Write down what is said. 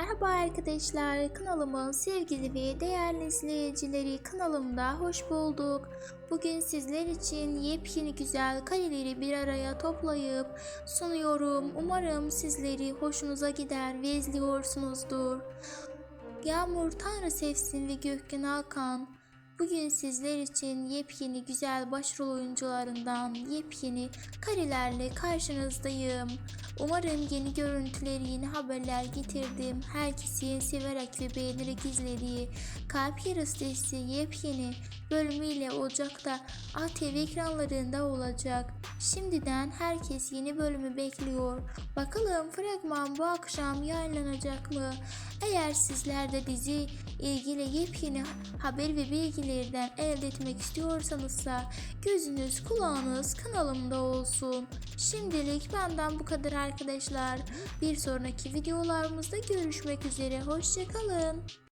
Merhaba arkadaşlar, kanalımın sevgili ve değerli izleyicileri kanalımda hoş bulduk. Bugün sizler için yepyeni güzel kareleri bir araya toplayıp sunuyorum. Umarım sizleri hoşunuza gider ve izliyorsunuzdur. Yağmur Tanrı Sevsin ve Gökhan Alkan Bugün sizler için yepyeni güzel başrol oyuncularından yepyeni karelerle karşınızdayım. Umarım yeni görüntüleri, yeni haberler getirdim. Herkesin severek ve beğenerek izlediği Kalp Yarısı dizisi yepyeni bölümüyle Ocak'ta ATV ekranlarında olacak. Şimdiden herkes yeni bölümü bekliyor. Bakalım fragman bu akşam yayınlanacak mı? Eğer sizler de dizi ilgili yepyeni haber ve bilgilerden elde etmek istiyorsanızsa gözünüz kulağınız kanalımda olsun. Şimdilik benden bu kadar arkadaşlar. Bir sonraki videolarımızda görüşmek üzere. Hoşçakalın.